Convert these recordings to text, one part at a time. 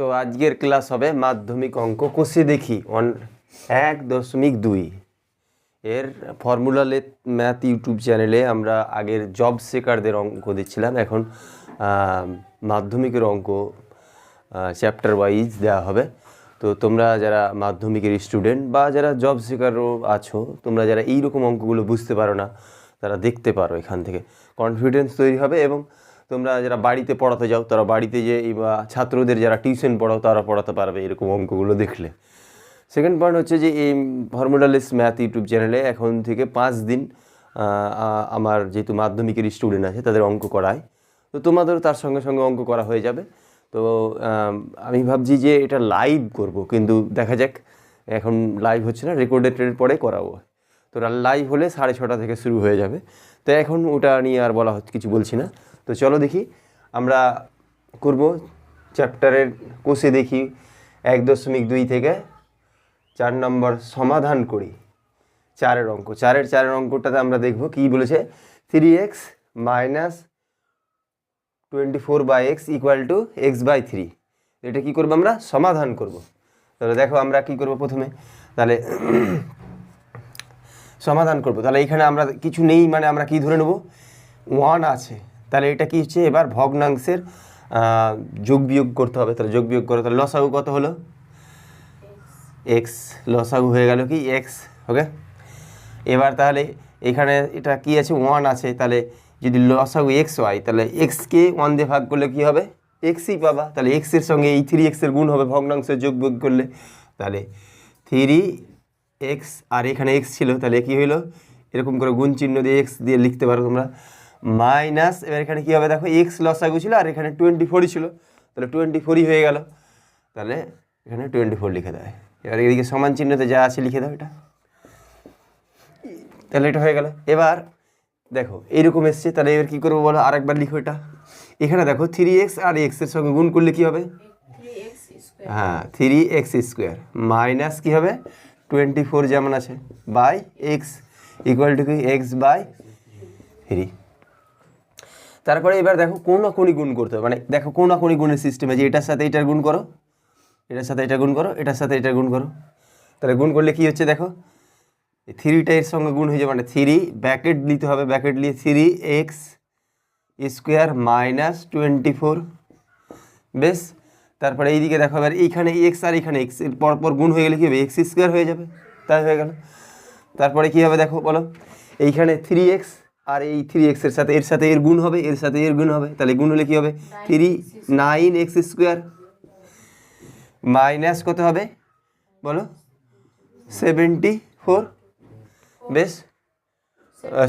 তো আজকের ক্লাস হবে মাধ্যমিক অঙ্ক কষে দেখি। অন, এক দশমিক দুই। এর ফর্মুলা ম্যাথ ইউটিউব চ্যানেলে আমরা আগের জব সেকারদের অঙ্ক দিচ্ছিলাম। এখন মাধ্যমিকের অঙ্ক চ্যাপ্টার ওয়াইজ দেওয়া হবে। তো তোমরা যারা মাধ্যমিকের স্টুডেন্ট বা যারা জব সেকারও আছো, তোমরা যারা এই রকম অঙ্কগুলো বুঝতে পারো না, তারা দেখতে পারো এখান থেকে। কনফিডেন্স তৈরি হবে এবং তোমরা যারা বাড়িতে পড়াতে যাও, তারা বাড়িতে যে বা ছাত্রদের যারা টিউশন পড়াও, তারা পড়াতে পারবে এরকম অঙ্কগুলো দেখলে। সেকেন্ড পয়েন্ট হচ্ছে যে এই ফর্মুলালেস ম্যাথ ইউটিউব চ্যানেলে এখন থেকে পাঁচ দিন আমার যেহেতু মাধ্যমিকের স্টুডেন্ট আছে, তাদের অঙ্ক করায়। তো তোমাদেরও তার সঙ্গে সঙ্গে অঙ্ক করা হয়ে যাবে। তো, আমি ভাবছি যে এটা লাইভ করব, কিন্তু দেখা যাক, এখন লাইভ হচ্ছে না রেকর্ডেটের পরে করাবো। তো লাইভ হলে সাড়ে ছটা থেকে শুরু হয়ে যাবে। তো এখন ওটা নিয়ে আর বলা কিছু বলছি না। তো চলো দেখি, আমরা করব চ্যাপ্টারের কোষে দেখি, এক দশমিক দুই থেকে চার নম্বর সমাধান করি, চারের অঙ্ক। চারের চারের অঙ্কটাতে আমরা দেখব কি বলেছে three x minus twenty four by x equal to x by three এটা কী করব আমরা? সমাধান করব। তাহলে দেখো আমরা কি করব প্রথমে? তাহলে সমাধান করব। তাহলে এখানে আমরা কিছু নেই মানে আমরা কি ধরে নেব? ওয়ান আছে। তাহলে এটা কি হচ্ছে? এবার ভগ্নাংশের যোগ বিয়োগ করতে হবে। তাহলে যোগ বিয়োগ করে, তাহলে লসাগু কত হলো? এক্স লসাগু হয়ে গেল কি? এক্স ওকে এবার তাহলে এখানে এটা কি আছে? ওয়ান আছে। তাহলে যদি লসাগু এক্স হয়, তাহলে এক্সকে ওয়ান দিয়ে ভাগ করলে কি হবে? এক্সই পাবা। তাহলে এক্সের সঙ্গে এই থ্রি এক্সের গুণ হবে ভগ্নাংশের যোগ বিয়োগ করলে। তাহলে থ্রি এক্স আর এখানে এক্স ছিল, তাহলে কি হইল? এরকম করে গুণ চিহ্ন দিয়ে এক্স দিয়ে লিখতে পারো তোমরা। মাইনাস, এবার এখানে কী হবে? দেখো এক্স লসাগু ছিল আর এখানে টোয়েন্টি ফোরই ছিল। তাহলে টোয়েন্টি ফোরই হয়ে গেল। তাহলে এখানে টোয়েন্টি ফোর লিখে দেয় এবার এদিকে সমান চিহ্নতে যা আছে লিখে দাও এটা। তাহলে এটা হয়ে গেল। এবার দেখো, এইরকম এসছে। তাহলে এবার কী করব বলো? আরেকবার লিখো এটা। এখানে দেখো থ্রি এক্স আর এক্সের সঙ্গে গুণ করলে কী হবে? হ্যাঁ থ্রি এক্স স্কোয়ার মাইনাস কী হবে? টোয়েন্টি ফোর যেমন আছে। বাই এক্স ইকুয়াল টু কি? এক্স বাই থ্রি তারপরে এবার দেখো কোন কোনি গুণ করতে হবে। মানে দেখো কোন কোনি গুণের সিস্টেমে যে এটার সাথে এটার গুণ করো, এটার সাথে এটা গুণ করো, এটার সাথে এটা গুণ করো। তাহলে গুণ করলে কি হচ্ছে দেখো? থ্রিটা এর সঙ্গে গুণ হয়ে যাবে মানে থ্রি ব্যাকেট নিতে হবে ব্যাকেট নিয়ে three x square minus twenty four বেশ, তারপরে এইদিকে দেখো এবার এইখানে এক্স আর এখানে এক্স, এর পর পর গুণ হয়ে গেলে কী হবে? এক্স স্কোয়ার হয়ে যাবে। তাই হয়ে গেল। তারপরে কী হবে দেখো বলো? এইখানে থ্রি এক্স আর এই থ্রি এক্সের সাথে, এর সাথে এর গুণ হবে, এর সাথে এর গুণ হবে। তাহলে গুণ হলে কী হবে? Three nine x square minus কত হবে? বলো। সেভেন্টি ফোর বেশ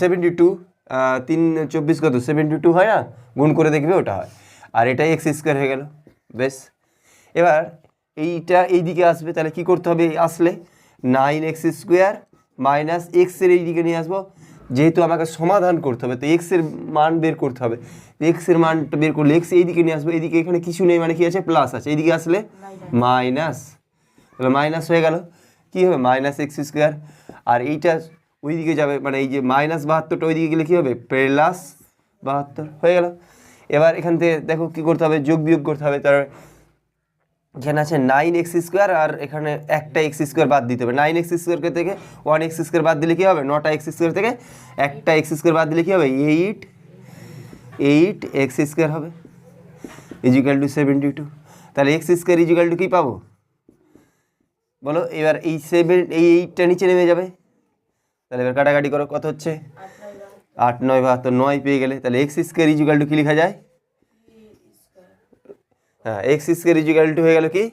সেভেন্টি টু তিন চব্বিশ কত? সেভেন্টি টু হয় না? গুণ করে দেখবে ওটা হয়। আর এটাই এক্স স্কোয়ার হয়ে গেল। বেশ। এবার এইটা এই দিকে আসবে, তাহলে কি করতে হবে? আসলে নাইন এক্স স্কোয়ার মাইনাস এক্সের এই দিকে নিয়ে আসব। যেহেতু আমাকে সমাধান করতে হবে, তো এক্সের মান বের করতে হবে। এক্সের মানটা বের করলে এক্স এইদিকে নিয়ে আসব, এইদিকে এখানে কিছু নেই মানে কি আছে? প্লাস আছে। এইদিকে আসলে মাইনাস তাহলে মাইনাস হয়ে গেল। কী হবে? মাইনাস এক্স স্কোয়ার আর এইটা ওইদিকে যাবে মানে এই যে মাইনাস বাহাত্তরটা ওইদিকে গেলে কী হবে? প্লাস বাহাত্তর। হয়ে গেল। এবার এখান থেকে দেখো কী করতে হবে? যোগ বিয়োগ করতে হবে। তার এখানে আছে নাইন এক্স স্কোয়ার আর এখানে একটা এক্স স্কোয়ার বাদ দিতে হবে। নাইন এক্স স্কোয়ার থেকে ওয়ান এক্স স্কোয়ার বাদ দিলে কী হবে? নটা এক্স স্কোয়ার থেকে একটা এক্স স্কোয়ার বাদ দিলে কী হবে? এইট এইট এক্স স্কোয়ার হবে। ইজিক্যাল টু সেভেন্টি টু তাহলে এক্স স্কোয়ার ইজিক্যাল টু কী পাবো? বলো, এবার এই সেভেন এই এইটটা নিচে নেমে যাবে। তাহলে এবার কাটাকাটি করো, কত হচ্ছে? আট নয়। বাহাত্তর, নয় পেয়ে গেলে। তাহলে এক্স স্কোয়ার ইজিক্যাল টু কী লেখা যায়? হ্যাঁ এক্স স্কোয়ার ইজিক্যাল টু হয়ে গেল কি?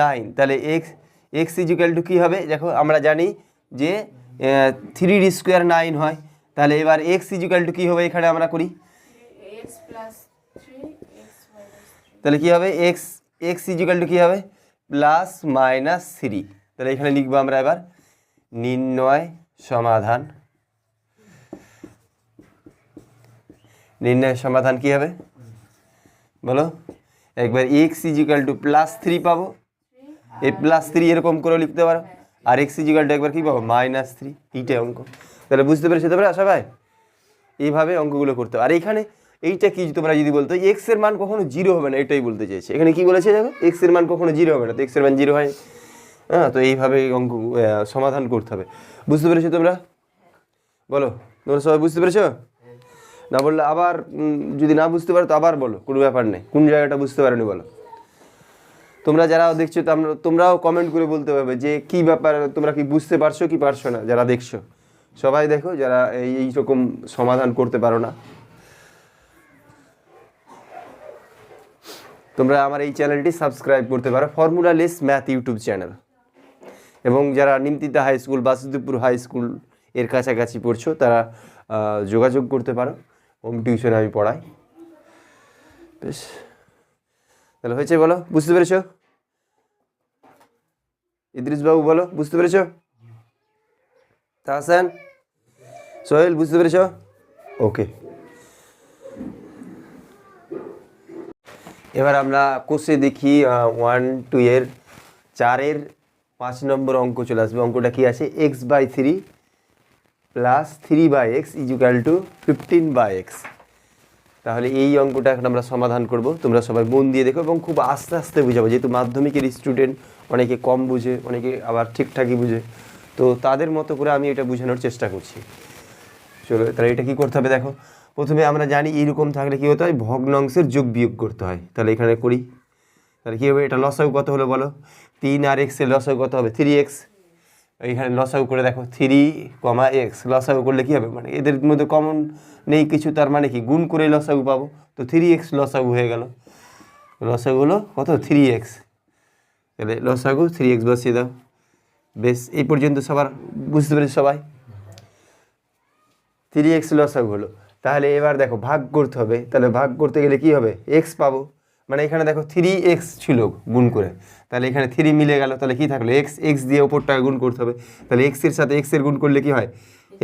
নাইন তাহলে এক্স এক্স ইজিক্যাল টু কী হবে? দেখো আমরা জানি যে থ্রি স্কোয়ার নাইন হয়। তাহলে এবার এক্স ইজিক্যাল টু কী হবে এখানে আমরা করি? X plus 3 x minus 3 তাহলে কী হবে? এক্স এক্স ইজিক্যাল টু কী হবে? প্লাস মাইনাস থ্রি তাহলে এখানে লিখব আমরা এবার নির্ণয় সমাধান। নির্ণয় সমাধান কী হবে? বলো। একবার x equal to plus three পাবো। এই প্লাস থ্রি এরকম করে লিখতে পারো। আর এক্স ইজিক্যাল টু একবার কী পাবো? মাইনাস থ্রি এইটাই অঙ্ক। তাহলে বুঝতে পেরেছ তোমরা সবাই এইভাবে অঙ্কগুলো করতে আর এইখানে এইটা কি তোমরা যদি বলতো এক্সের মান কখনো জিরো হবে না, এটাই বলতে চাইছে। এখানে কি বলেছে দেখো? এক্সের মান কখনো জিরো হবে না, তো এক্সের মান জিরো হয়। হ্যাঁ তো এইভাবে অঙ্ক সমাধান করতে হবে। বুঝতে পেরেছ তোমরা? বলো, তোমরা সবাই বুঝতে পেরেছ? না বললে আবার যদি না বুঝতে পারো তো আবার বলো, কোনো ব্যাপার নেই। কোন জায়গাটা বুঝতে পারোনি বলো। তোমরা যারা দেখছ তোমরা- তোমরাও কমেন্ট করে বলতে পারবে যে কি ব্যাপার, তোমরা কি বুঝতে পারছ কি পারছ না, যারা দেখছ। সবাই দেখো, যারা এই রকম সমাধান করতে পারো না। তোমরা আমার এই চ্যানেলটি সাবস্ক্রাইব করতে পারো formula less math YouTube channel এবং যারা Nimtita high school, Basudebpur high স্কুলের কাছাকাছি পড়ছো, তারা যোগাযোগ করতে পারো। হোম টিউশন আমি পড়াই। বেশ। তাহলে হয়েছে বলো, বুঝতে পেরেছ? ইদ্রিস বাবু বলো, বুঝতে পেরেছ? তাহসান? সোহেল, বুঝতে পেরেছ? ওকে। এবার আমরা কোষে দেখি ওয়ান টু এর, চারের পাঁচ নম্বর অঙ্ক চলে আসবে। অঙ্কটা কি আছে? X by three plus three by x equal to fifteen by x তাহলে এই অঙ্কটা এখন আমরা সমাধান করব। তোমরা সবাই মন দিয়ে দেখো এবং খুব আস্তে আস্তে বুঝাবো। যেহেতু মাধ্যমিকের স্টুডেন্ট অনেকে কম বুঝে, অনেকে আবার ঠিকঠাকই বুঝে। তো তাদের মতো করে আমি এটা বোঝানোর চেষ্টা করছি। চলো, তাহলে এটা কি করতে হবে দেখো। প্রথমে আমরা জানি এইরকম থাকলে কি হতে হয়? ভগ্নাংশের যোগ বিয়োগ করতে হয়। তাহলে এখানে করি। তাহলে কী হবে? এটা লসাগু কত হলো বলো? তিন আর এক্সের লসাগু কত হবে? থ্রি এক্স এইখানে লসাগু করে দেখো থ্রি কমা এক্স লসাগু করলে কী হবে? মানে এদের মধ্যে কমন নেই কিছু, তার মানে কি? গুণ করে লসাগু পাবো। তো থ্রি এক্স লসাগু হয়ে গেল। লসাগু হলো কত? থ্রি এক্স তাহলে লসাগু থ্রি এক্স বসিয়ে দাও। বেশ, এই পর্যন্ত সবার, বুঝতে পেরেছি সবাই? থ্রি এক্স লসাগু হলো। তাহলে এবার দেখো, ভাগ করতে হবে। তাহলে ভাগ করতে গেলে কি হবে? এক্স পাবো। মানে এখানে দেখো থ্রি এক্স ছিল গুণ করে। তাহলে এখানে থ্রি মিলে গেল, তাহলে কি থাকল? এক্স এক্স দিয়ে ওপরটাকে গুণ করতে হবে। তাহলে এক্সের সাথে এক্সের গুণ করলে কি হয়?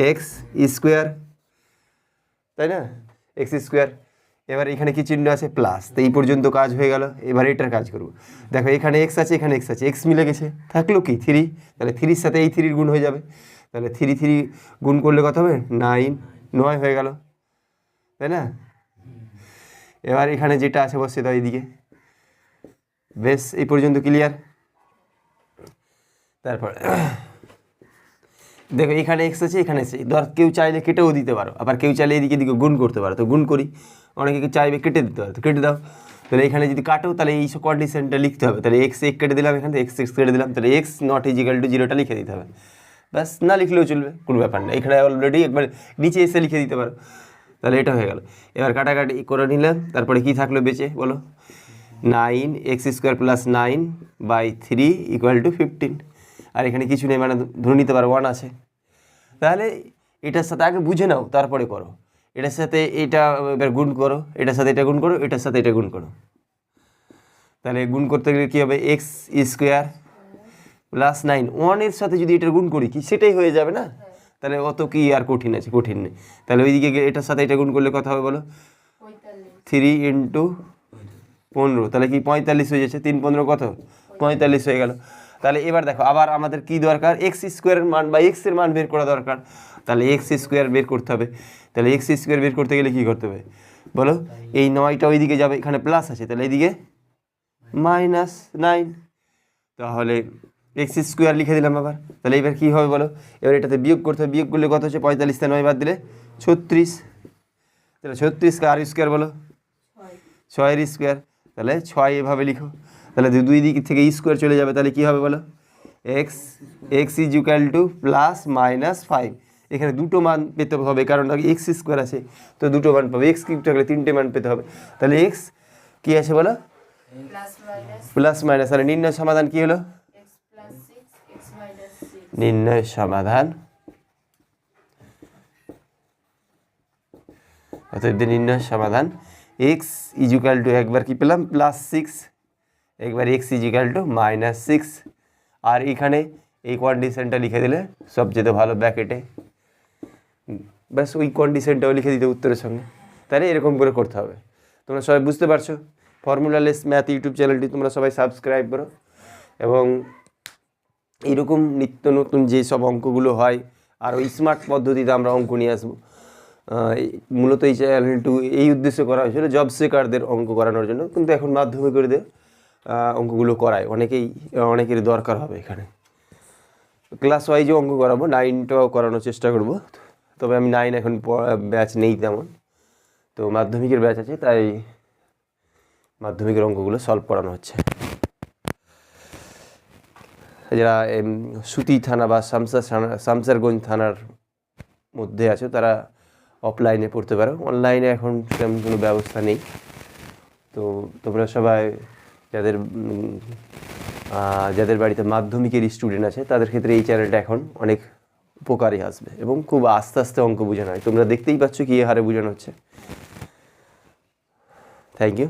এক্স স্কোয়ার তাই না? এক্স স্কোয়ার এবার এখানে কি চিহ্ন আছে? প্লাস তো এই পর্যন্ত কাজ হয়ে গেল, এবার এটার কাজ করব। দেখো এখানে এক্স আছে, এখানে এক্স আছে। এক্স মিলে গেছে। থাকল কি? থ্রি তাহলে থ্রির সাথে এই থ্রির গুণ হয়ে যাবে। তাহলে থ্রি থ্রি গুণ করলে কত হবে? নাইন নয় হয়ে গেল। তাই না? এবার এখানে যেটা আছে বসে দাও এইদিকে। বেশ, এই পর্যন্ত ক্লিয়ার তারপর, দেখো, এখানে এক্স আছে, এখানে আছে। ধর, কেউ চাইলে কেটেও দিতে পারো, আবার কেউ চাইলে এদিকে এদিকে গুণ করতে পারো। তো গুণ করি, অনেকে চাইবে কেটে দিতে পারো, তো কেটে দাও। তাহলে এখানে যদি কাটো, তাহলে এই সব কন্ডিশনটা লিখতে হবে। তাহলে এক্স এক কেটে দিলাম এখানে এক্স এক্স কেটে দিলাম, তাহলে এক্স নট ইজিক্যাল টু জিরোটা লিখে দিতে হবে। ব্যাস, না লিখলেও চলবে, কোনো ব্যাপার না। এখানে অলরেডি একবার নিচে এসে লিখে দিতে পারো। তাহলে এটা হয়ে গেল। এবার কাটাকাটি করে নিলাম, তারপরে কি থাকল বেঁচে বলো? Nine x square plus nine by three equal to fifteen. আর এখানে কিছু নেই মানে ধরে নিতে পারো ওয়ান আছে। তাহলে এটার সাথে আগে বুঝে নাও, তারপরে করো। এটার সাথে এটা এবার গুণ করো, এটার সাথে এটা গুণ করো, এটার সাথে এটা গুণ করো। তাহলে গুণ করতে গেলে কী হবে? X square plus nine. ওয়ানের সাথে যদি এটা গুণ করি কি? সেটাই হয়ে যাবে না? তাহলে অত কি আর কঠিন আছে? কঠিন নেই। তাহলে ওইদিকে এটার সাথে এটা গুণ করলে কথা হবে বলো? থ্রি ইন্টু পনেরো। তাহলে কি পঁয়তাল্লিশ হয়ে যাচ্ছে? তিন পনেরো কত? পঁয়তাল্লিশ হয়ে গেল। তাহলে এবার দেখো আবার আমাদের কি দরকার? এক্স স্কোয়ারের মান বা এক্সের মান বের করা দরকার। তাহলে এক্স স্কোয়ার বের করতে হবে। তাহলে এক্স স্কোয়ার বের করতে গেলে কী করতে হবে? বলো? এই নয়টা ওইদিকে যাবে এখানে প্লাস আছে। তাহলে এইদিকে মাইনাস নাইন তাহলে এক্স স্কোয়ার লিখে দিলাম আবার। তাহলে এবার কী হবে বলো? এবার এটাতে বিয়োগ করতে হবে। বিয়োগ করলে কত হচ্ছে? পঁয়তাল্লিশটা নয় বাদ দিলে ছত্রিশ। তাহলে ছত্রিশকে আর স্কোয়ার বলো? ছয় ছয়ের স্কোয়ার তাহলে ছয় এভাবে লিখো। তাহলে দুই দিক থেকে স্কোয়ার চলে যাবে। তাহলে কী হবে বলো? X x is equal to plus minus five এখানে দুটো মান পেতে হবে কারণ এক্স স্কোয়ার আছে। তো দুটো মান পাবে। এক্স কিউব থাকলে তিনটে মান পেতে হবে। তাহলে এক্স কী আছে বলো? প্লাস মাইনাস তাহলে নির্ণয় সমাধান কী হলো x plus six x minus six নির্ণয় সমাধান। অতএব নির্ণয় সমাধান এক্স ইজুকাল টু একবার কি পেলাম? প্লাস সিক্স একবার x equal to minus six আর এখানে এই কন্ডিশনটা লিখে দিলে সবচেয়ে ভালো ব্র্যাকেটে ব্যাস, ওই কন্ডিশনটাও লিখে দিতে উত্তরের সঙ্গে। তাহলে এরকম করে করতে হবে। তোমরা সবাই বুঝতে পারছ? ফর্মুলালেস ম্যাথ ইউটিউব চ্যানেলটি তোমরা সবাই সাবস্ক্রাইব করো। এবং এইরকম নিত্য নতুন যে সব অঙ্কগুলো হয়, আর ওই স্মার্ট পদ্ধতিতে আমরা অঙ্ক নিয়ে আসব। মূলত এই চ্যানেলটু এই উদ্দেশ্যে করা হয়েছিল জব সেকারদের অঙ্ক করানোর জন্য, কিন্তু এখন মাধ্যমিকের দিয়ে অঙ্কগুলো করায়। অনেকেই অনেকের দরকার হবে এখানে। ক্লাস ওয়াইজও অঙ্ক করাবো নাইনটাও করানোর চেষ্টা করব। তবে আমি নাইন এখন ব্যাচ নেই তেমন। তো মাধ্যমিকের ব্যাচ আছে, তাই মাধ্যমিকের অঙ্কগুলো সলভ করানো হচ্ছে। যারা সুতি থানা বা শামসা থানা, শামসারগঞ্জ থানার মধ্যে আছো, তারা অফলাইনে পড়তে পারো। অনলাইনে এখন সেরকম কোনো ব্যবস্থা নেই। তো তোমরা সবাই যাদের যাদের বাড়িতে মাধ্যমিকের স্টুডেন্ট আছে, তাদের ক্ষেত্রে এই চ্যানেলটা এখন অনেক উপকারী আসবে এবং খুব আস্তে আস্তে অঙ্ক বোঝানো হয়। তোমরা দেখতেই পাচ্ছ কি হারে বোঝানো হচ্ছে। Thank you